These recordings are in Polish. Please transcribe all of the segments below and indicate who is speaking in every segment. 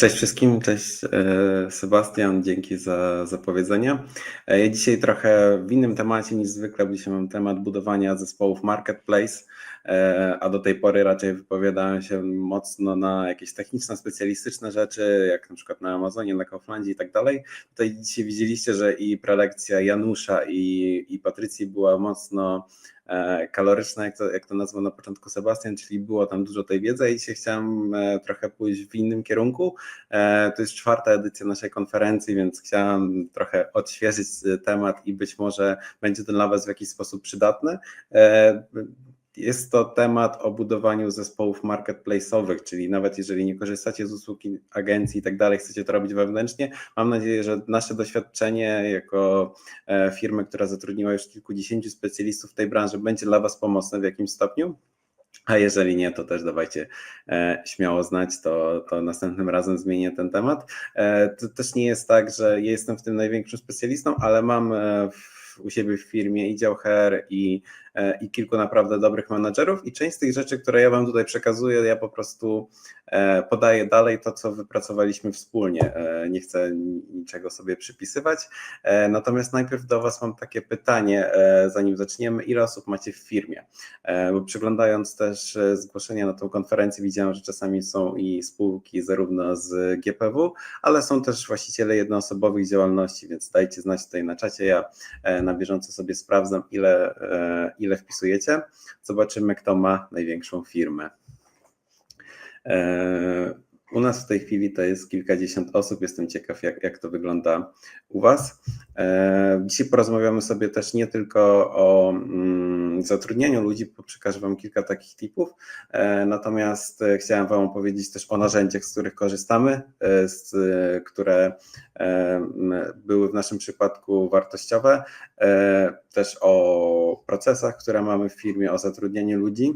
Speaker 1: Cześć wszystkim, cześć e, Sebastian, dzięki za zapowiedzenie. E, ja dzisiaj trochę w innym temacie niż zwykle, bo dzisiaj mam temat budowania zespołów Marketplace, a do tej pory raczej wypowiadałem się mocno na jakieś techniczne, specjalistyczne rzeczy, jak na przykład na Amazonie, na Kauflandzie i tak dalej. Tutaj dzisiaj widzieliście, że i prelekcja Janusza i, i Patrycji była mocno E, kaloryczna, jak to, jak to nazwał na początku Sebastian, czyli było tam dużo tej wiedzy i dzisiaj chciałem e, trochę pójść w innym kierunku. E, to jest czwarta edycja naszej konferencji, więc chciałem trochę odświeżyć temat i być może będzie to dla Was w jakiś sposób przydatny. Jest to temat o budowaniu zespołów marketplace'owych, czyli nawet jeżeli nie korzystacie z usług agencji i tak dalej, chcecie to robić wewnętrznie, mam nadzieję, że nasze doświadczenie jako e, firmy, która zatrudniła już kilkudziesięciu specjalistów w tej branży, będzie dla Was pomocne w jakimś stopniu. A jeżeli nie, to też dawajcie e, śmiało znać, to, to następnym razem zmienię ten temat. E, to też nie jest tak, że ja jestem w tym największym specjalistą, ale mam w, u siebie w firmie i dział HR i E, i kilku naprawdę dobrych menadżerów i część z tych rzeczy, które ja Wam tutaj przekazuję, ja po prostu e, podaję dalej to, co wypracowaliśmy wspólnie. E, nie chcę niczego sobie przypisywać. Natomiast najpierw do Was mam takie pytanie, zanim zaczniemy, ile osób macie w firmie? Bo przyglądając też zgłoszenia na tą konferencję, widziałem, że czasami są i spółki zarówno z GPW, ale są też właściciele jednoosobowych działalności, więc dajcie znać tutaj na czacie. Ja na bieżąco sobie sprawdzam, ile ile wpisujecie. Zobaczymy, kto ma największą firmę. E, u nas w tej chwili to jest kilkadziesiąt osób. Jestem ciekaw, jak, jak to wygląda u Was. E, dzisiaj porozmawiamy sobie też nie tylko o mm, zatrudnianiu ludzi, przekażę Wam kilka takich tipów. E, natomiast chciałem Wam opowiedzieć też o narzędziach, z których korzystamy, z, które były w naszym przypadku wartościowe, też o procesach, które mamy w firmie, o zatrudnianiu ludzi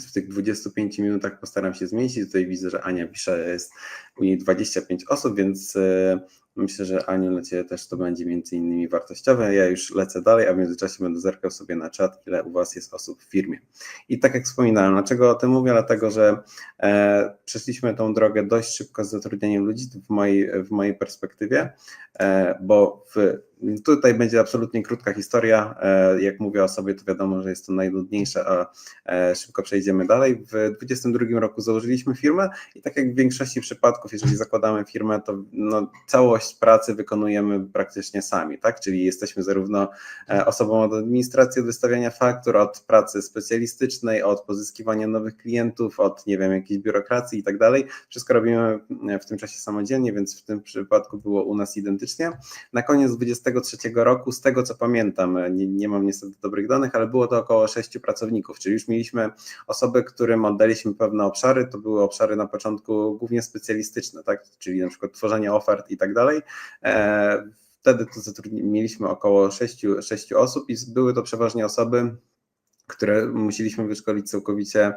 Speaker 1: w tych 25 minutach postaram się zmieścić. Tutaj widzę, że Ania pisze, jest u niej 25 osób, więc e, myślę, że Aniu dla Ciebie też to będzie między innymi wartościowe. Ja już lecę dalej, a w międzyczasie będę zerkał sobie na czat, ile u Was jest osób w firmie. I tak jak wspominałem, dlaczego o tym mówię? Dlatego, że e, przeszliśmy tą drogę dość szybko z zatrudnieniem ludzi w mojej, w mojej perspektywie, e, bo w Tutaj będzie absolutnie krótka historia. E, jak mówię o sobie, to wiadomo, że jest to najnudniejsze, a e, szybko przejdziemy dalej. W 2022 roku założyliśmy firmę i tak jak w większości przypadków, jeżeli zakładamy firmę, to no, całość pracy wykonujemy praktycznie sami, tak? Czyli jesteśmy zarówno e, osobą od administracji, od wystawiania faktur, od pracy specjalistycznej, od pozyskiwania nowych klientów, od nie wiem, jakiejś biurokracji i tak dalej. Wszystko robimy w tym czasie samodzielnie, więc w tym przypadku było u nas identycznie. Na koniec 20 2023 roku, z tego co pamiętam, nie, nie mam niestety dobrych danych, ale było to około 6 pracowników, czyli już mieliśmy osoby, którym oddaliśmy pewne obszary, to były obszary na początku głównie specjalistyczne, tak? czyli na przykład tworzenie ofert i tak dalej. E, wtedy to mieliśmy około 6, 6 osób i były to przeważnie osoby, które musieliśmy wyszkolić całkowicie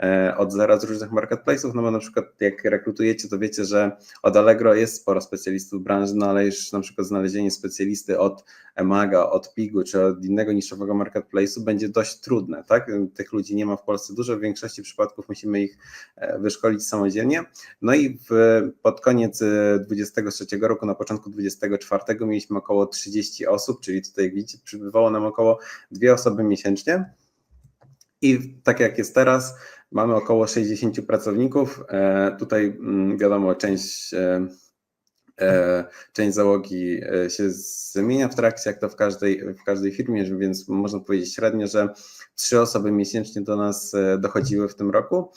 Speaker 1: e, od zera z różnych marketplace'ów, no bo na przykład jak rekrutujecie, to wiecie, że od Allegro jest sporo specjalistów branży, no ale już na przykład znalezienie specjalisty od Emaga, od Pigu czy od innego niszowego marketplace'u będzie dość trudne, tak? Tych ludzi nie ma w Polsce dużo, w większości przypadków musimy ich e, wyszkolić samodzielnie. No i w, pod koniec 23 e, roku, na początku 24 mieliśmy około 30 osób, czyli tutaj widzicie, przybywało nam około dwie osoby miesięcznie. I tak jak jest teraz, mamy około 60 pracowników. E, tutaj mm, wiadomo, część, e, e, część załogi się zmienia w trakcie, jak to w każdej, w każdej firmie, więc można powiedzieć średnio, że trzy osoby miesięcznie do nas dochodziły w tym roku.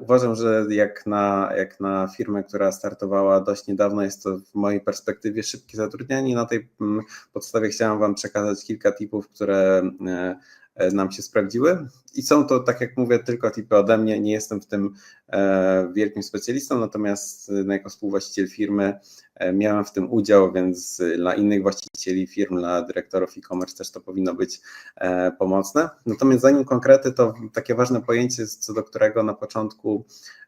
Speaker 1: Uważam, że jak na, jak na firmę, która startowała dość niedawno, jest to w mojej perspektywie szybkie zatrudnianie. Na tej mm, podstawie chciałem Wam przekazać kilka tipów, które nam się sprawdziły. I są to, tak jak mówię, tylko tipy ode mnie. Nie jestem w tym e, wielkim specjalistą, natomiast no, jako współwłaściciel firmy e, miałem w tym udział, więc dla innych właścicieli firm, dla dyrektorów e-commerce też to powinno być e, pomocne. Natomiast zanim konkrety, to takie ważne pojęcie, co do którego na początku e,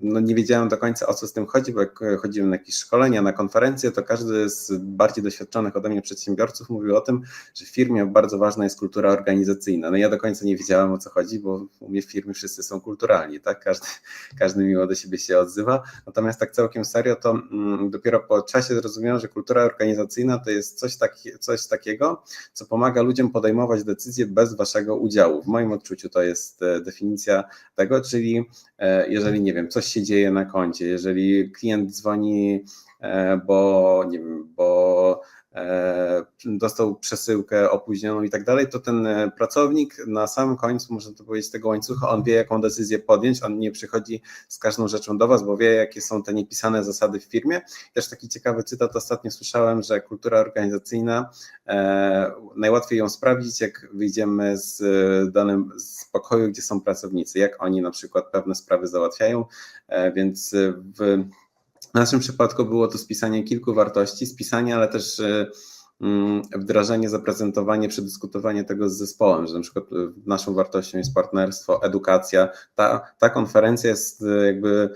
Speaker 1: no nie wiedziałem do końca o co z tym chodzi, bo jak chodziłem na jakieś szkolenia, na konferencje, to każdy z bardziej doświadczonych ode mnie przedsiębiorców mówił o tym, że w firmie bardzo ważna jest kultura organizacyjna. No ja do końca nie wiedziałem o co chodzi, bo u mnie w firmie wszyscy są kulturalni, tak? Każdy, każdy miło do siebie się odzywa. Natomiast tak całkiem serio, to mm, dopiero po czasie zrozumiałem, że kultura organizacyjna to jest coś, coś takiego, co pomaga ludziom podejmować decyzje bez waszego udziału. W moim odczuciu to jest e, definicja tego, czyli e, jeżeli nie wiem, coś się dzieje na koncie, jeżeli klient dzwoni, e, bo nie wiem, bo E, dostał przesyłkę opóźnioną i tak dalej, to ten e, pracownik na samym końcu, można to powiedzieć, tego łańcucha, on wie, jaką decyzję podjąć, on nie przychodzi z każdą rzeczą do Was, bo wie, jakie są te niepisane zasady w firmie. Też taki ciekawy cytat ostatnio słyszałem, że kultura organizacyjna, e, najłatwiej ją sprawdzić, jak wyjdziemy z danym z pokoju, gdzie są pracownicy, jak oni na przykład pewne sprawy załatwiają, więc w w naszym przypadku było to spisanie kilku wartości, spisanie, ale też e, mm, wdrażanie, zaprezentowanie, przedyskutowanie tego z zespołem, że na przykład e, naszą wartością jest partnerstwo, edukacja. Ta, ta konferencja jest e, jakby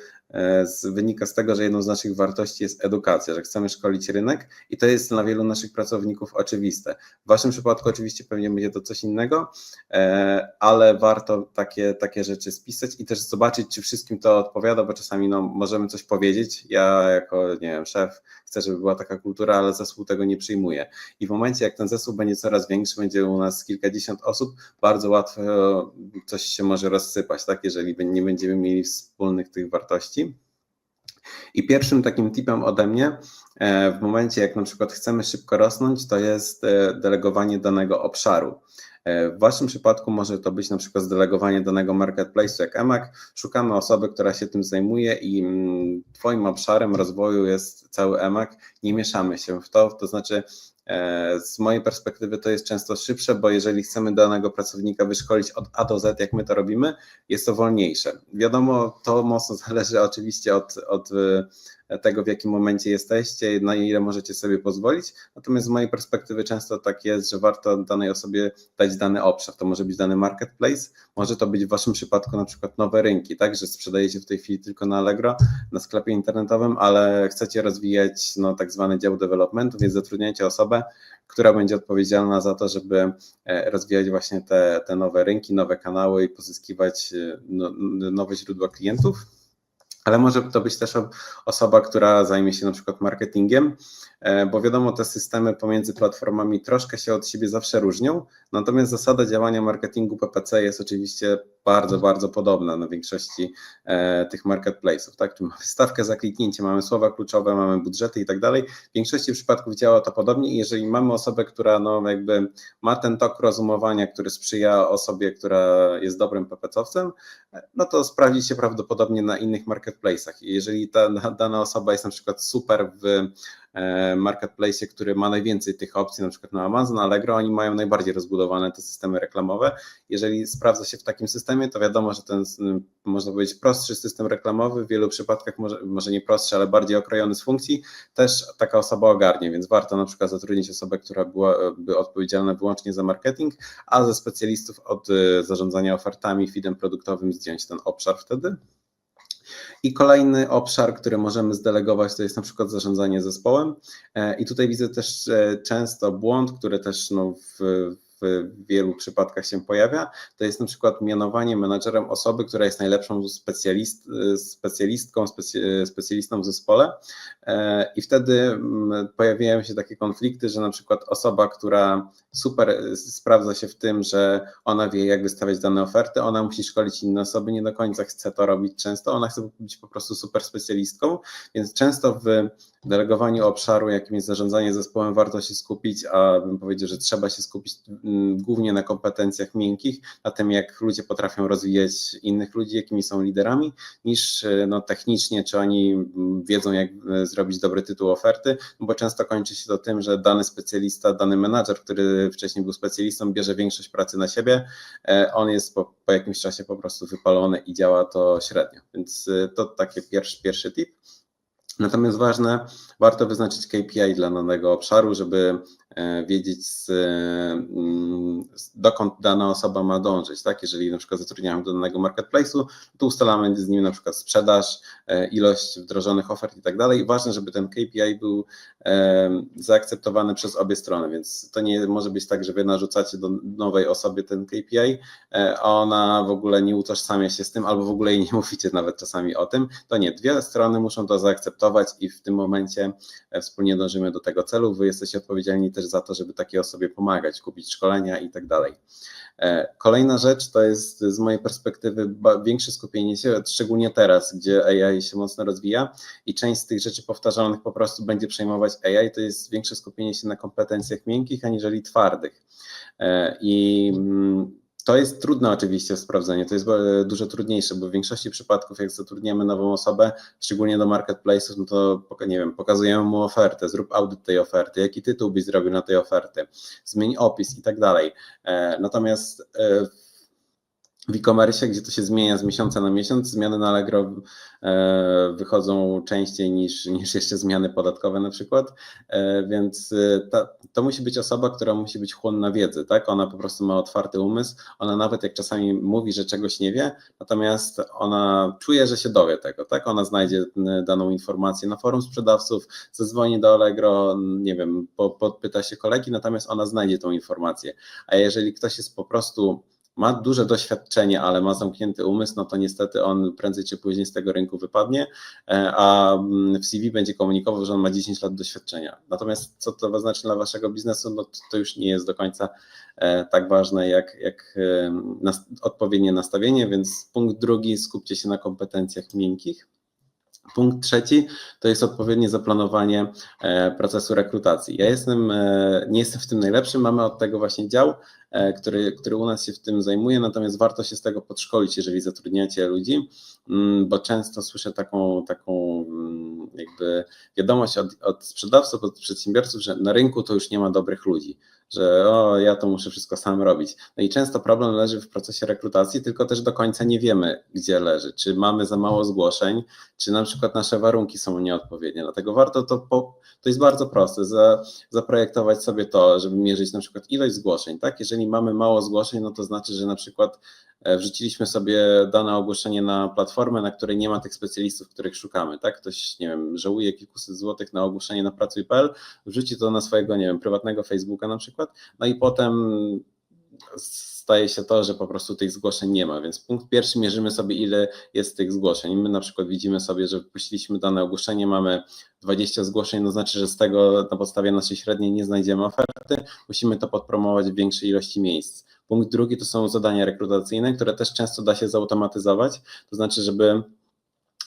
Speaker 1: wynika z tego, że jedną z naszych wartości jest edukacja, że chcemy szkolić rynek i to jest dla wielu naszych pracowników oczywiste. W Waszym przypadku oczywiście pewnie będzie to coś innego, e, ale warto takie, takie rzeczy spisać i też zobaczyć, czy wszystkim to odpowiada, bo czasami no, możemy coś powiedzieć. Ja jako, nie wiem, szef chcę, żeby była taka kultura, ale zespół tego nie przyjmuje. I w momencie, jak ten zespół będzie coraz większy, będzie u nas kilkadziesiąt osób, bardzo łatwo coś się może rozsypać, tak, jeżeli nie będziemy mieli wspólnych tych wartości. I pierwszym takim tipem ode mnie, e, w momencie jak na przykład chcemy szybko rosnąć, to jest e, delegowanie danego obszaru. E, w Waszym przypadku może to być na przykład zdelegowanie danego marketplace'u jak EMAC. Szukamy osoby, która się tym zajmuje i mm, Twoim obszarem rozwoju jest cały EMAC. Nie mieszamy się w to, to znaczy z mojej perspektywy to jest często szybsze, bo jeżeli chcemy danego pracownika wyszkolić od A do Z, jak my to robimy, jest to wolniejsze. Wiadomo, to mocno zależy oczywiście od, od tego, w jakim momencie jesteście, na ile możecie sobie pozwolić. Natomiast z mojej perspektywy często tak jest, że warto danej osobie dać dany obszar. To może być dany marketplace, może to być w waszym przypadku na przykład nowe rynki, tak, że sprzedajecie w tej chwili tylko na Allegro, na sklepie internetowym, ale chcecie rozwijać no, tak zwany dział developmentu, więc zatrudniacie osobę, która będzie odpowiedzialna za to, żeby e, rozwijać właśnie te, te nowe rynki, nowe kanały i pozyskiwać e, no, nowe źródła klientów. Ale może to być też osoba, która zajmie się na przykład marketingiem, bo wiadomo, te systemy pomiędzy platformami troszkę się od siebie zawsze różnią, natomiast zasada działania marketingu PPC jest oczywiście bardzo, bardzo podobna na większości e, tych marketplace'ów, tak? Tu mamy stawkę za kliknięcie, mamy słowa kluczowe, mamy budżety i tak dalej. W większości przypadków działa to podobnie i jeżeli mamy osobę, która no jakby ma ten tok rozumowania, który sprzyja osobie, która jest dobrym PPC-owcem, no to sprawdzi się prawdopodobnie na innych marketplace'ach. Jeżeli ta dana osoba jest na przykład super w E, marketplace, który ma najwięcej tych opcji, na przykład na Amazon, Allegro, oni mają najbardziej rozbudowane te systemy reklamowe. Jeżeli sprawdza się w takim systemie, to wiadomo, że ten, można powiedzieć, prostszy system reklamowy w wielu przypadkach, może, może nie prostszy, ale bardziej okrojony z funkcji, też taka osoba ogarnie, więc warto na przykład zatrudnić osobę, która byłaby odpowiedzialna wyłącznie za marketing, a ze specjalistów od e, zarządzania ofertami, feedem produktowym zdjąć ten obszar wtedy. I kolejny obszar, który możemy zdelegować, to jest na przykład zarządzanie zespołem. E, I tutaj widzę też e, często błąd, który też no w, w wielu przypadkach się pojawia, to jest na przykład mianowanie menadżerem osoby, która jest najlepszą specjalist, specjalistką, specjalistą w zespole e, i wtedy mm, pojawiają się takie konflikty, że na przykład osoba, która super sprawdza się w tym, że ona wie jak wystawiać dane oferty, ona musi szkolić inne osoby, nie do końca chce to robić często, ona chce być po prostu super specjalistką, więc często w delegowaniu obszaru, jakim jest zarządzanie zespołem, warto się skupić, a bym powiedział, że trzeba się skupić głównie na kompetencjach miękkich, na tym, jak ludzie potrafią rozwijać innych ludzi, jakimi są liderami, niż e, no, technicznie, czy oni mm, wiedzą, jak e, zrobić dobry tytuł oferty, no bo często kończy się to tym, że dany specjalista, dany menadżer, który wcześniej był specjalistą, bierze większość pracy na siebie, e, on jest po, po jakimś czasie po prostu wypalony i działa to średnio. Więc to taki pierwszy, pierwszy tip. Natomiast ważne, warto wyznaczyć KPI dla danego obszaru, żeby wiedzieć, z, z- dokąd dana osoba ma dążyć. Tak? Jeżeli na przykład zatrudniamy do danego marketplace'u, to ustalamy z nim na przykład sprzedaż, e, ilość wdrożonych ofert i tak dalej. Ważne, żeby ten KPI był e, zaakceptowany przez obie strony, więc to nie może być tak, że wy narzucacie do nowej osobie ten KPI, e, a ona w ogóle nie utożsamia się z tym, albo w ogóle jej nie mówicie nawet czasami o tym. To nie, dwie strony muszą to zaakceptować i w tym momencie wspólnie dążymy do tego celu. Wy jesteście odpowiedzialni też za to, żeby takiej osobie pomagać, kupić szkolenia i tak dalej. E, Kolejna rzecz to jest z mojej perspektywy większe skupienie się, szczególnie teraz, gdzie AI się mocno rozwija i część z tych rzeczy powtarzalnych po prostu będzie przejmować AI, to jest większe skupienie się na kompetencjach miękkich aniżeli twardych. E, I mm, to jest trudne oczywiście w sprawdzeniu, to jest e, dużo trudniejsze, bo w większości przypadków jak zatrudniamy nową osobę, szczególnie do marketplace'ów, no to nie wiem, pokazujemy mu ofertę, zrób audyt tej oferty, jaki tytuł byś zrobił na tej oferty, zmień opis i tak dalej. E, Natomiast e, w e-commerce, gdzie to się zmienia z miesiąca na miesiąc, zmiany na Allegro e, wychodzą częściej niż, niż jeszcze zmiany podatkowe na przykład, E, więc e, ta, to musi być osoba, która musi być chłonna wiedzy, tak? Ona po prostu ma otwarty umysł, ona nawet jak czasami mówi, że czegoś nie wie, natomiast ona czuje, że się dowie tego, tak? Ona znajdzie daną informację na forum sprzedawców, zadzwoni do Allegro, nie wiem, po, podpyta się kolegi, natomiast ona znajdzie tą informację. A jeżeli ktoś jest po prostu ma duże doświadczenie, ale ma zamknięty umysł, no to niestety on prędzej czy później z tego rynku wypadnie, e, a mm, w CV będzie komunikował, że on ma 10 lat doświadczenia. Natomiast co to znaczy dla waszego biznesu, no to, już nie jest do końca e, tak ważne jak, jak e, odpowiednie nastawienie, więc punkt drugi, skupcie się na kompetencjach miękkich. Punkt trzeci to jest odpowiednie zaplanowanie procesu rekrutacji. Ja jestem, nie jestem w tym najlepszym, mamy od tego właśnie dział, który, który u nas się w tym zajmuje, natomiast warto się z tego podszkolić, jeżeli zatrudniacie ludzi, mm, bo często słyszę taką, taką mm, jakby wiadomość od, od sprzedawców, od przedsiębiorców, że na rynku to już nie ma dobrych ludzi, że o, ja to muszę wszystko sam robić. No i często problem leży w procesie rekrutacji, tylko też do końca nie wiemy, gdzie leży, czy mamy za mało zgłoszeń, czy na przykład nasze warunki są nieodpowiednie. Dlatego warto to, po, to jest bardzo proste, za, zaprojektować sobie to, żeby mierzyć na przykład ilość zgłoszeń, tak? Jeżeli mamy mało zgłoszeń, no to znaczy, że na przykład e, wrzuciliśmy sobie dane ogłoszenie na platformę, na której nie ma tych specjalistów, których szukamy, tak? Ktoś, nie wiem, żałuje kilkuset złotych na ogłoszenie na pracuj.pl, wrzuci to na swojego, nie wiem, prywatnego Facebooka na przykład, no i potem staje się to, że po prostu tych zgłoszeń nie ma, więc punkt pierwszy mierzymy sobie ile jest tych zgłoszeń. My na przykład widzimy sobie, że wypuściliśmy dane ogłoszenie, mamy 20 zgłoszeń, to znaczy, że z tego na podstawie naszej średniej nie znajdziemy oferty, musimy to podpromować w większej ilości miejsc. Punkt drugi to są zadania rekrutacyjne, które też często da się zautomatyzować, to znaczy, żeby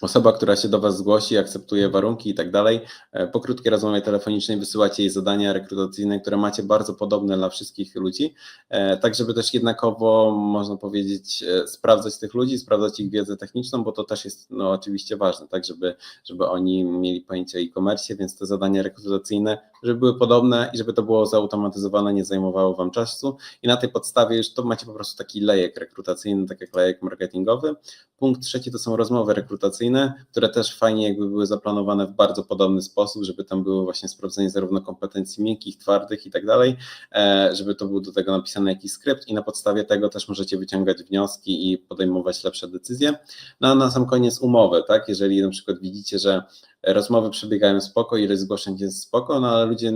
Speaker 1: osoba, która się do Was zgłosi, akceptuje warunki i tak dalej, e, po krótkiej rozmowie telefonicznej wysyłacie jej zadania rekrutacyjne, które macie bardzo podobne dla wszystkich ludzi, e, tak żeby też jednakowo, można powiedzieć, e, sprawdzać tych ludzi, sprawdzać ich wiedzę techniczną, bo to też jest no, oczywiście ważne, tak żeby, żeby oni mieli pojęcie o e-commerce, więc te zadania rekrutacyjne, żeby były podobne i żeby to było zautomatyzowane, nie zajmowało Wam czasu i na tej podstawie już to macie po prostu taki lejek rekrutacyjny, tak jak lejek marketingowy. Punkt trzeci to są rozmowy rekrutacyjne, które też fajnie jakby były zaplanowane w bardzo podobny sposób, żeby tam było właśnie sprawdzenie zarówno kompetencji miękkich, twardych i tak dalej, e, żeby to był do tego napisany jakiś skrypt i na podstawie tego też możecie wyciągać wnioski i podejmować lepsze decyzje. No a na sam koniec umowy, tak? Jeżeli na przykład widzicie, że rozmowy przebiegają spoko, ilość zgłoszeń jest spoko, no ale ludzie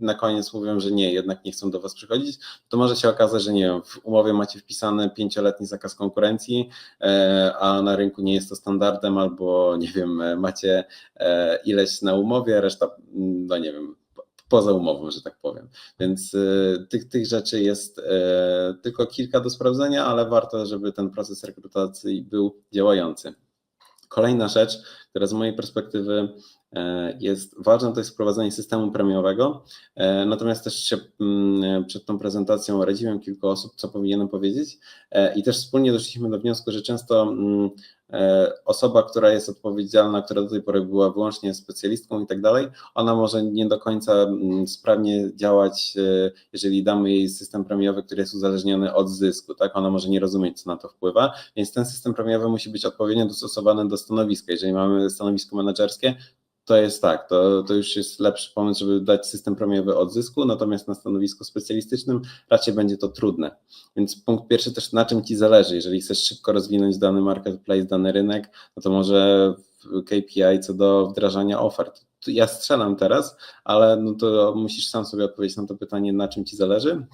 Speaker 1: na koniec mówią, że nie, jednak nie chcą do Was przychodzić, to może się okazać, że nie wiem, w umowie macie wpisany pięcioletni zakaz konkurencji, e, a na rynku nie jest to standardem, albo nie wiem, e, macie e, ileś na umowie, reszta, no nie wiem, po- poza umową, że tak powiem. Więc e, tych, tych rzeczy jest e, tylko kilka do sprawdzenia, ale warto, żeby ten proces rekrutacji był działający. Kolejna rzecz, która z mojej perspektywy e, jest ważna, to jest wprowadzenie systemu premiowego. E, Natomiast też się mm, przed tą prezentacją radziłem kilku osób, co powinienem powiedzieć E, i też wspólnie doszliśmy do wniosku, że często mm, osoba, która jest odpowiedzialna, która do tej pory była wyłącznie specjalistką i tak dalej, ona może nie do końca mm, sprawnie działać, e, jeżeli damy jej system premiowy, który jest uzależniony od zysku, tak? Ona może nie rozumieć, co na to wpływa, więc ten system premiowy musi być odpowiednio dostosowany do stanowiska. Jeżeli mamy stanowisko menedżerskie, to jest tak, to, to już jest lepszy pomysł, żeby dać system premiowy odzysku, natomiast na stanowisku specjalistycznym raczej będzie to trudne. Więc punkt pierwszy też na czym Ci zależy. Jeżeli chcesz szybko rozwinąć dany marketplace, dany rynek, no to może KPI co do wdrażania ofert. Ja strzelam teraz, ale no to musisz sam sobie odpowiedzieć na to pytanie, na czym Ci zależy.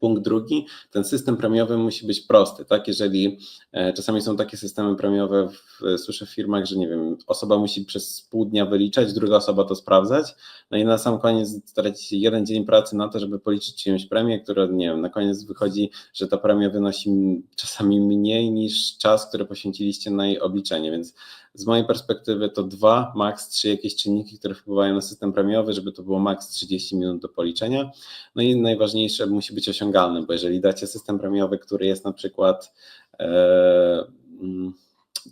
Speaker 1: Punkt drugi, ten system premiowy musi być prosty, tak? Jeżeli e, czasami są takie systemy premiowe, w, słyszę w firmach, że nie wiem, osoba musi przez pół dnia wyliczać, druga osoba to sprawdzać, no i na sam koniec stracić jeden dzień pracy na to, żeby policzyć czyjąś premię, która, nie wiem, na koniec wychodzi, że ta premia wynosi czasami mniej niż czas, który poświęciliście na jej obliczenie, więc z mojej perspektywy to dwa, maks trzy jakieś czynniki, które wpływają na system premiowy, żeby to było maks 30 minut do policzenia. No i najważniejsze musi być osiągalny, bo jeżeli dacie system premiowy, który jest na przykład e, mm,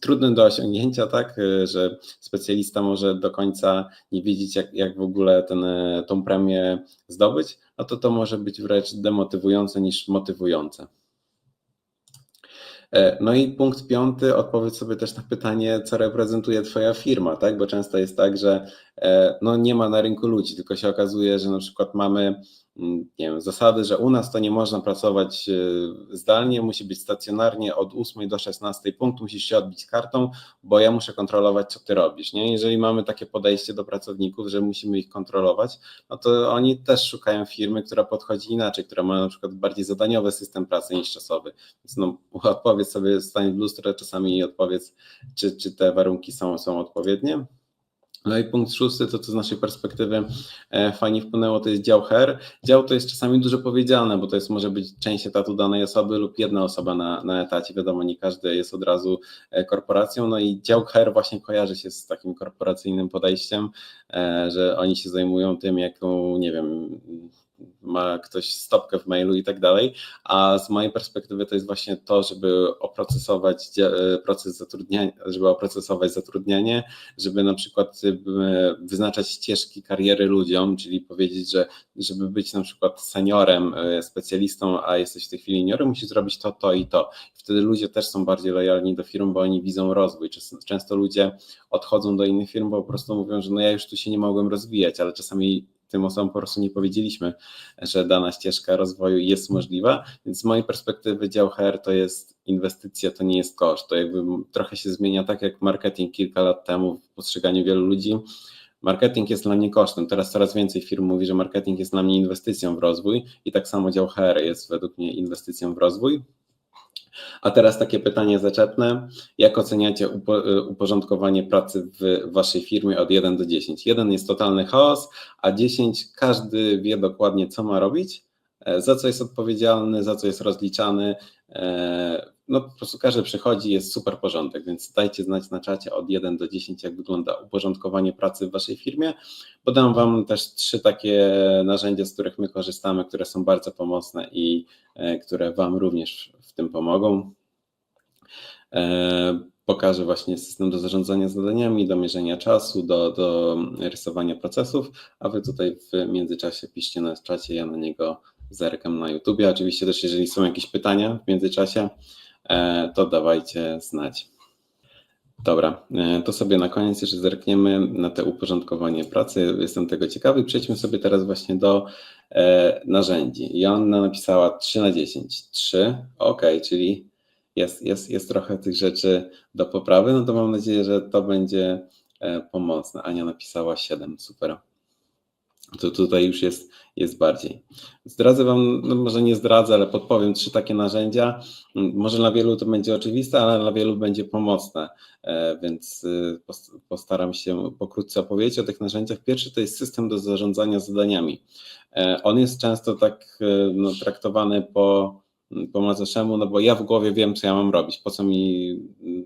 Speaker 1: trudny do osiągnięcia, tak, że specjalista może do końca nie wiedzieć, jak, jak w ogóle ten, tą premię zdobyć, no to to może być wręcz demotywujące niż motywujące. E, no i punkt piąty, odpowiedz sobie też na pytanie, co reprezentuje Twoja firma, tak? Bo często jest tak, że e, no nie ma na rynku ludzi, tylko się okazuje, że na przykład mamy Mm, nie wiem, zasady, że u nas to nie można pracować e, zdalnie, musi być stacjonarnie od 8 do 16 punkt, musisz się odbić kartą, bo ja muszę kontrolować, co ty robisz. Nie? Jeżeli mamy takie podejście do pracowników, że musimy ich kontrolować, no to oni też szukają firmy, która podchodzi inaczej, która ma na przykład bardziej zadaniowy system pracy niż czasowy. Więc no, odpowiedz sobie, stań w lustrze czasami i odpowiedz, czy, czy te warunki są, są odpowiednie. No i punkt szósty, to co z naszej perspektywy e, fajnie wpłynęło, to jest dział HER. Dział to jest czasami dużo powiedziane, bo to jest może być część etatu danej osoby lub jedna osoba na, na etacie. Wiadomo, nie każdy jest od razu e, korporacją. No i dział HER właśnie kojarzy się z takim korporacyjnym podejściem, e, że oni się zajmują tym, jaką, nie wiem, ma ktoś stopkę w mailu i tak dalej, a z mojej perspektywy to jest właśnie to, żeby oprocesować e, proces zatrudniania, żeby oprocesować zatrudnianie, żeby na przykład e, wyznaczać ścieżki kariery ludziom, czyli powiedzieć, że żeby być na przykład seniorem, e, specjalistą, a jesteś w tej chwili juniorem, musisz zrobić to, to i to. Wtedy ludzie też są bardziej lojalni do firm, bo oni widzą rozwój. Często ludzie odchodzą do innych firm, bo po prostu mówią, że no ja już tu się nie mogłem rozwijać, ale czasami tym osobom po prostu nie powiedzieliśmy, że dana ścieżka rozwoju jest możliwa, więc z mojej perspektywy dział HR to jest inwestycja, to nie jest koszt. To jakby trochę się zmienia tak jak marketing kilka lat temu w postrzeganiu wielu ludzi. Marketing jest dla mnie kosztem. Teraz coraz więcej firm mówi, że marketing jest dla mnie inwestycją w rozwój i tak samo dział HR jest według mnie inwestycją w rozwój. A teraz takie pytanie zaczepne. Jak oceniacie uporządkowanie pracy w waszej firmie od 1 do 10? 1 jest totalny chaos, a 10 każdy wie dokładnie, co ma robić, e, za co jest odpowiedzialny, za co jest rozliczany. E, no po prostu każdy przychodzi, jest super porządek, więc dajcie znać na czacie od 1 do 10, jak wygląda uporządkowanie pracy w waszej firmie. Podam wam też trzy takie narzędzia, z których my korzystamy, które są bardzo pomocne i e, które wam również w tym pomogą. E, pokażę właśnie system do zarządzania zadaniami, do mierzenia czasu, do, do rysowania procesów, a wy tutaj w międzyczasie piszcie na czacie, ja na niego zerkam na YouTubie. Oczywiście też jeżeli są jakieś pytania w międzyczasie, e, to dawajcie znać. Dobra, to sobie na koniec jeszcze zerkniemy na te uporządkowanie pracy. Jestem tego ciekawy. Przejdźmy sobie teraz właśnie do narzędzi. Joanna napisała 3 na 10. 3, ok, czyli jest, jest, jest trochę tych rzeczy do poprawy, no to mam nadzieję, że to będzie e, pomocne. Ania napisała 7, super. To tutaj już jest, jest bardziej. Zdradzę Wam, no może nie zdradzę, ale podpowiem trzy takie narzędzia. Może dla wielu to będzie oczywiste, ale dla wielu będzie pomocne, e, więc e, postaram się pokrótce opowiedzieć o tych narzędziach. Pierwszy to jest system do zarządzania zadaniami. On jest często tak no, traktowany po po macoszemu, no bo ja w głowie wiem, co ja mam robić, po co mi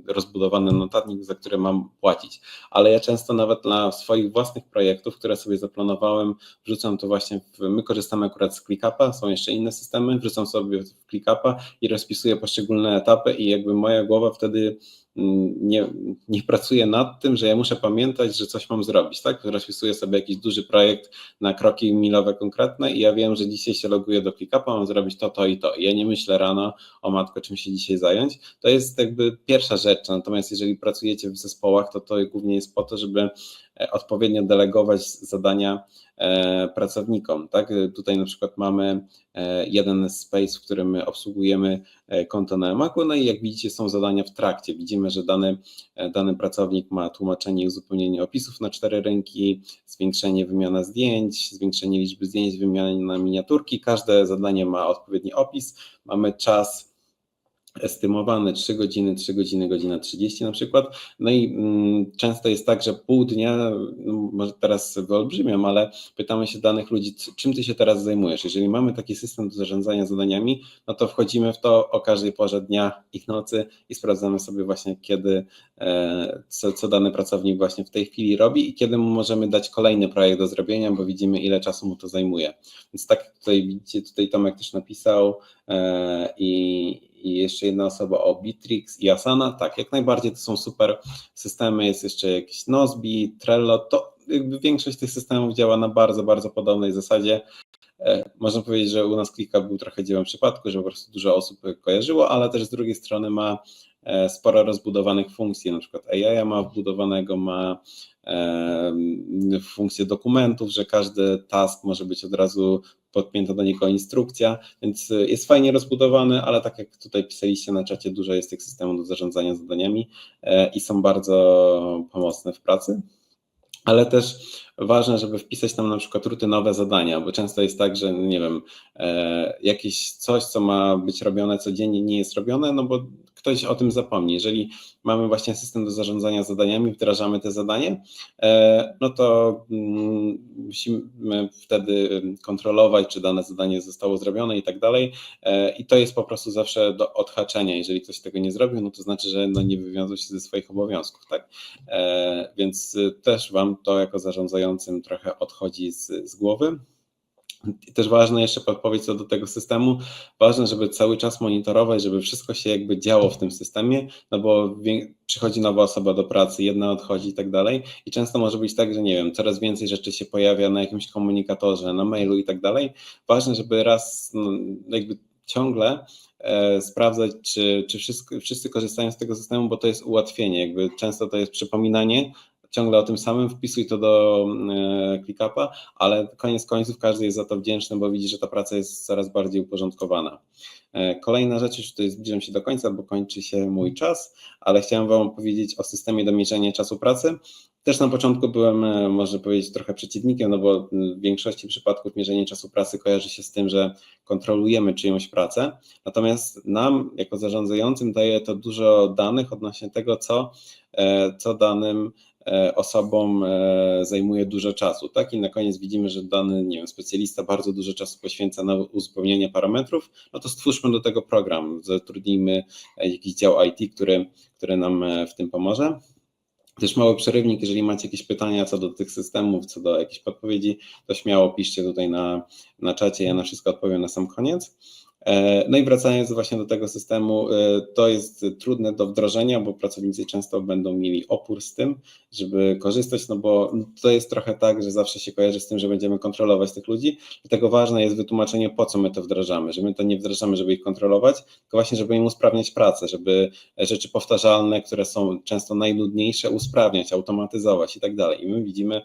Speaker 1: rozbudowany notatnik, za który mam płacić. Ale ja często nawet dla swoich własnych projektów, które sobie zaplanowałem, wrzucam to właśnie, w, my korzystamy akurat z ClickUpa, są jeszcze inne systemy, wrzucam sobie w ClickUpa i rozpisuję poszczególne etapy i jakby moja głowa wtedy nie, nie pracuję nad tym, że ja muszę pamiętać, że coś mam zrobić, tak? Rozpisuję sobie jakiś duży projekt na kroki milowe konkretne i ja wiem, że dzisiaj się loguję do ClickUpa, mam zrobić to, to i to. I ja nie myślę rano, o matko, czym się dzisiaj zająć. To jest jakby pierwsza rzecz, natomiast jeżeli pracujecie w zespołach, to to głównie jest po to, żeby odpowiednio delegować zadania pracownikom. Tak? Tutaj na przykład mamy jeden space, w którym my obsługujemy konto na Emaku, no i jak widzicie są zadania w trakcie. Widzimy, że dany, dany pracownik ma tłumaczenie i uzupełnienie opisów na cztery rynki, zwiększenie wymiana zdjęć, zwiększenie liczby zdjęć, wymiana miniaturki. Każde zadanie ma odpowiedni opis. Mamy czas estymowany 3 godziny, 3 godziny, godzina 30 na przykład. No i mm, często jest tak, że pół dnia, no, może teraz wyolbrzymiam, ale pytamy się danych ludzi, czym ty się teraz zajmujesz? Jeżeli mamy taki system do zarządzania zadaniami, no to wchodzimy w to o każdej porze dnia i nocy i sprawdzamy sobie właśnie kiedy, e, co, co dany pracownik właśnie w tej chwili robi i kiedy mu możemy dać kolejny projekt do zrobienia, bo widzimy ile czasu mu to zajmuje. Więc tak tutaj widzicie, tutaj Tomek też napisał e, i i jeszcze jedna osoba o Bitrix i Asana. Tak, jak najbardziej to są super systemy. Jest jeszcze jakiś Nozbi, Trello. To jakby większość tych systemów działa na bardzo, bardzo podobnej zasadzie. E, można powiedzieć, że u nas Klika był trochę dziełem przypadku, że po prostu dużo osób kojarzyło, ale też z drugiej strony ma e, sporo rozbudowanych funkcji, na przykład AI ma wbudowanego, ma funkcję dokumentów, że każdy task może być od razu podpięta do niego instrukcja, więc jest fajnie rozbudowany, ale tak jak tutaj pisaliście na czacie, dużo jest tych systemów do zarządzania zadaniami e, i są bardzo pomocne w pracy. Ale też ważne, żeby wpisać tam na przykład rutynowe zadania, bo często jest tak, że nie wiem, e, jakieś coś, co ma być robione codziennie, nie jest robione, no bo ktoś o tym zapomni. Jeżeli mamy właśnie system do zarządzania zadaniami, wdrażamy te zadanie, e, no to mm, musimy wtedy kontrolować, czy dane zadanie zostało zrobione i tak dalej. E, I to jest po prostu zawsze do odhaczenia. Jeżeli ktoś tego nie zrobił, no to znaczy, że no nie wywiązał się ze swoich obowiązków, tak? E, więc też Wam to jako zarządzającym trochę odchodzi z, z głowy. I też ważne jeszcze podpowiedź co do tego systemu, ważne, żeby cały czas monitorować, żeby wszystko się jakby działo w tym systemie, no bo przychodzi nowa osoba do pracy, jedna odchodzi i tak dalej. I często może być tak, że nie wiem, coraz więcej rzeczy się pojawia na jakimś komunikatorze, na mailu i tak dalej. Ważne, żeby raz no, jakby ciągle e, sprawdzać, czy, czy wszyscy, wszyscy korzystają z tego systemu, bo to jest ułatwienie, jakby często to jest przypominanie, ciągle o tym samym, wpisuj to do e, ClickUpa, ale koniec końców każdy jest za to wdzięczny, bo widzi, że ta praca jest coraz bardziej uporządkowana. E, kolejna rzecz, już tutaj zbliżam się do końca, bo kończy się mój czas, ale chciałem Wam opowiedzieć o systemie do mierzenia czasu pracy. Też na początku byłem, e, można powiedzieć, trochę przeciwnikiem, no bo w większości przypadków mierzenie czasu pracy kojarzy się z tym, że kontrolujemy czyjąś pracę. Natomiast nam, jako zarządzającym, daje to dużo danych odnośnie tego, co, co danym osobom e, zajmuje dużo czasu, tak? I na koniec widzimy, że dany, nie wiem, specjalista bardzo dużo czasu poświęca na uzupełnienie parametrów, no to stwórzmy do tego program, zatrudnijmy jakiś dział IT, który, który nam e, w tym pomoże. Też mały przerywnik, jeżeli macie jakieś pytania co do tych systemów, co do jakichś podpowiedzi, to śmiało piszcie tutaj na, na czacie, ja na wszystko odpowiem na sam koniec. E, no i wracając właśnie do tego systemu, e, to jest trudne do wdrożenia, bo pracownicy często będą mieli opór z tym, żeby korzystać, no bo to jest trochę tak, że zawsze się kojarzy z tym, że będziemy kontrolować tych ludzi, dlatego ważne jest wytłumaczenie, po co my to wdrażamy, że my to nie wdrażamy, żeby ich kontrolować, tylko właśnie, żeby im usprawniać pracę, żeby rzeczy powtarzalne, które są często najnudniejsze, usprawniać, automatyzować i tak dalej. I my widzimy,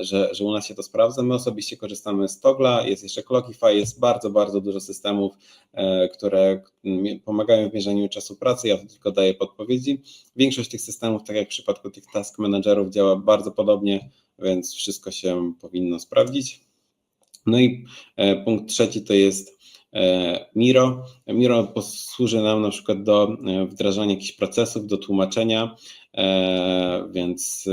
Speaker 1: że, że u nas się to sprawdza. My osobiście korzystamy z Togla, jest jeszcze Clockify, jest bardzo, bardzo dużo systemów, e, które pomagają w mierzeniu czasu pracy, ja tylko daję podpowiedzi. Większość tych systemów, tak jak w przypadku tych task managerów, działa bardzo podobnie, więc wszystko się powinno sprawdzić. No i e, punkt trzeci to jest Miro. Miro posłuży nam na przykład do wdrażania jakichś procesów, do tłumaczenia, więc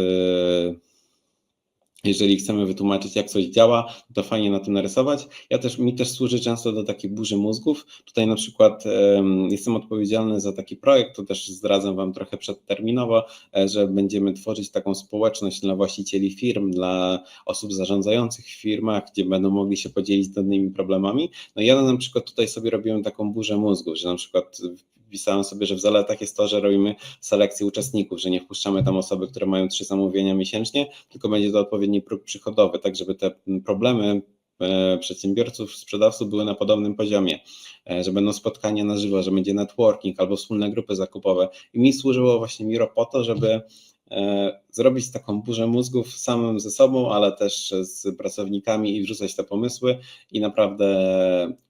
Speaker 1: jeżeli chcemy wytłumaczyć, jak coś działa, to fajnie na tym narysować. Ja też, mi też służy często do takiej burzy mózgów. Tutaj na przykład um, jestem odpowiedzialny za taki projekt, to też zdradzam Wam trochę przedterminowo, e, że będziemy tworzyć taką społeczność dla właścicieli firm, dla osób zarządzających w firmach, gdzie będą mogli się podzielić danymi problemami. No ja na przykład tutaj sobie robiłem taką burzę mózgów, że na przykład wpisałem sobie, że w zaletach jest to, że robimy selekcję uczestników, że nie wpuszczamy tam osoby, które mają trzy zamówienia miesięcznie, tylko będzie to odpowiedni próg przychodowy, tak żeby te problemy e, przedsiębiorców, sprzedawców były na podobnym poziomie, e, że będą spotkania na żywo, że będzie networking albo wspólne grupy zakupowe. I mi służyło właśnie Miro po to, żeby e, zrobić taką burzę mózgów samym ze sobą, ale też z pracownikami i wrzucać te pomysły i naprawdę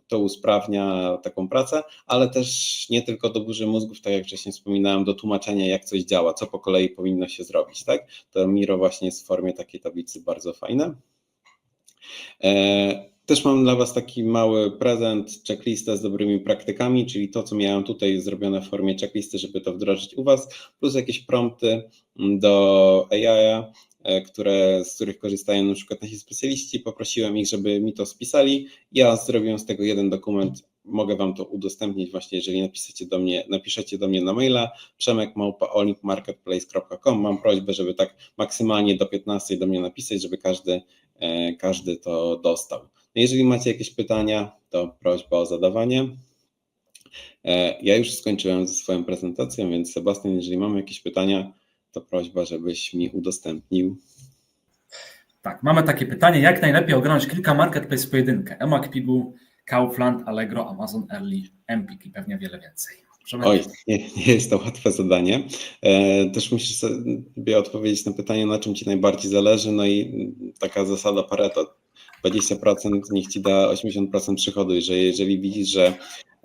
Speaker 1: to usprawnia taką pracę, ale też nie tylko do burzy mózgów, tak jak wcześniej wspominałem, do tłumaczenia, jak coś działa, co po kolei powinno się zrobić. Tak? To Miro właśnie jest w formie takiej tablicy bardzo fajne. E, też mam dla Was taki mały prezent, checklistę z dobrymi praktykami, czyli to, co miałem tutaj zrobione w formie checklisty, żeby to wdrożyć u Was, plus jakieś prompty do AI, które, z których korzystają na przykład nasi specjaliści. Poprosiłem ich, żeby mi to spisali. Ja zrobiłem z tego jeden dokument. Mogę Wam to udostępnić właśnie, jeżeli napiszecie do mnie, napiszecie do mnie na maila przemekmałpa.olimpmarketplace.com. Mam prośbę, żeby tak maksymalnie do 15 do mnie napisać, żeby każdy, e, każdy to dostał. No jeżeli macie jakieś pytania, to prośba o zadawanie. E, ja już skończyłem ze swoją prezentacją, więc Sebastian, jeżeli mamy jakieś pytania, to prośba, żebyś mi udostępnił.
Speaker 2: Tak, mamy takie pytanie, jak najlepiej ogarnąć kilka marketplace w pojedynkę? Emak, Pigu, Kaufland, Allegro, Amazon, Early, Empik i pewnie wiele więcej.
Speaker 1: Oj, nie, nie jest to łatwe zadanie. E, też musisz sobie odpowiedzieć na pytanie, na czym Ci najbardziej zależy, no i taka zasada Pareto, 20% niech ci da 80% przychodu, że jeżeli widzisz, że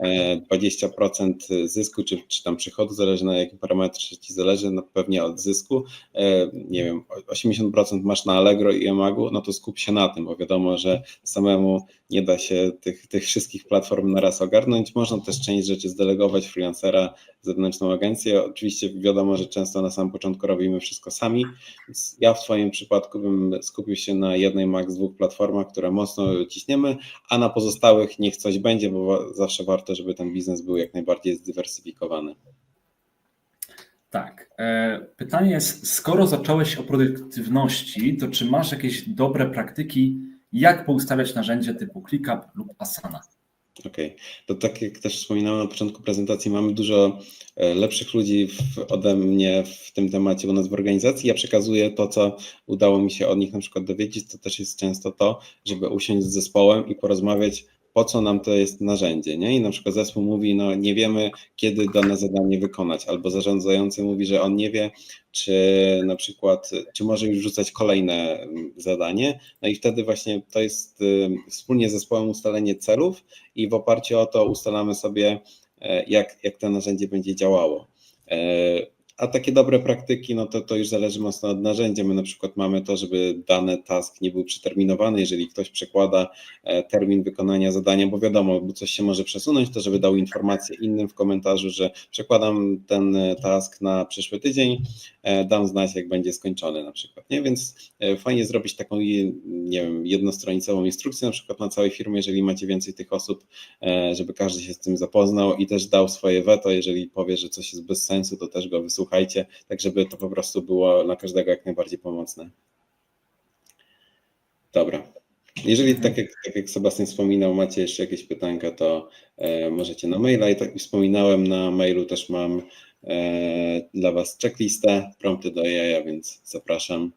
Speaker 1: 20% e, zysku, czy, czy tam przychodu, zależy na jakim parametrze ci zależy, no pewnie od zysku, e, nie wiem, 80% masz na Allegro i Emagu, no to skup się na tym, bo wiadomo, że samemu nie da się tych, tych wszystkich platform na raz ogarnąć. Można też część rzeczy zdelegować freelancera, zewnętrzną agencję. Oczywiście wiadomo, że często na samym początku robimy wszystko sami. Więc ja w Twoim przypadku bym skupił się na jednej, max dwóch platformach, które mocno ciśniemy, a na pozostałych niech coś będzie, bo zawsze warto, żeby ten biznes był jak najbardziej zdywersyfikowany.
Speaker 2: Tak. E, pytanie jest, skoro zacząłeś o produktywności, to czy masz jakieś dobre praktyki, jak poustawiać narzędzie typu ClickUp lub Asana?
Speaker 1: Okej, okay. to tak jak też wspominałem na początku prezentacji, mamy dużo e, lepszych ludzi w, ode mnie w tym temacie u nas w organizacji. Ja przekazuję to, co udało mi się od nich na przykład dowiedzieć. To też jest często to, żeby usiąść z zespołem i porozmawiać po co nam to jest narzędzie, nie? I na przykład zespół mówi, no nie wiemy, kiedy dane zadanie wykonać, albo zarządzający mówi, że on nie wie, czy na przykład, czy może już rzucać kolejne mm, zadanie, no i wtedy właśnie to jest y, wspólnie z zespołem ustalenie celów i w oparciu o to ustalamy sobie, e, jak, jak to narzędzie będzie działało. A takie dobre praktyki, no to, to już zależy mocno od narzędzia. My na przykład mamy to, żeby dany task nie był przeterminowany. Jeżeli ktoś przekłada e, termin wykonania zadania, bo wiadomo, bo coś się może przesunąć, to żeby dał informację innym w komentarzu, że przekładam ten e, task na przyszły tydzień, e, dam znać, jak będzie skończony na przykład. Nie? Więc fajnie zrobić taką, nie wiem, jednostronicową instrukcję na przykład na całej firmie, jeżeli macie więcej tych osób, żeby każdy się z tym zapoznał i też dał swoje weto. Jeżeli powie, że coś jest bez sensu, to też go wysłucha słuchajcie, tak żeby to po prostu było dla każdego jak najbardziej pomocne. Dobra. Jeżeli tak jak, tak jak Sebastian wspominał, macie jeszcze jakieś pytanka, to e, możecie na maila. I tak jak wspominałem, na mailu też mam e, dla Was checklistę, prompty do jaja, więc zapraszam.